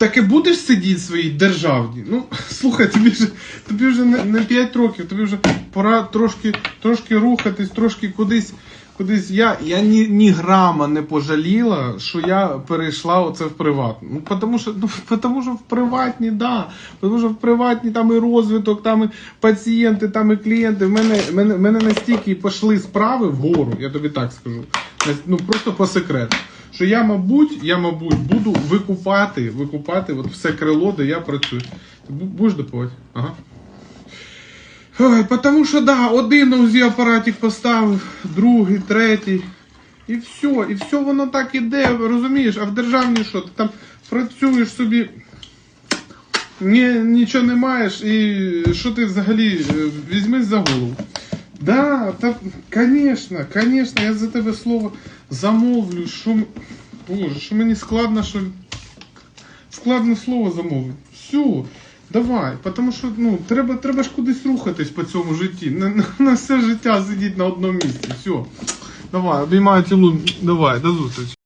Так і будеш сидіти своїй державній. Ну, слухай, тобі вже, тобі вже не, не 5 років, тобі вже пора трошки, трошки рухатись, трошки кудись. Кудись я, я ні, ні грама не пожаліла, що я перейшла оце в приватну. Ну, тому що, ну, тому що в приватні, да. Тому що в приватні там і розвиток, там і пацієнти, там і клієнти. В мене, мене, мене настільки пішли справи вгору, я тобі так скажу. Ну просто по секрету. Що я, мабуть, я, мабуть, буду викупати, викупати от все крило, де я працюю. Ти будеш допомагати? Ага. Ой, потому що да, один УЗІ апаратик поставив, другий, третій. І все, і все воно так іде, розумієш, а в державній що? Ти там працюєш собі, ні, нічого не маєш, і що ти взагалі е, візьмись за голову. Да, та, конечно, конечно, я за тебе слово замовлю, що, Боже, що мені складно, що складне слово замовити. Все, давай, тому що ну, треба, треба ж кудись рухатись по цьому житті. На, на, на все життя сидіти на одному місці. Все. Давай, обіймаю цілу. Давай, до зустрічі.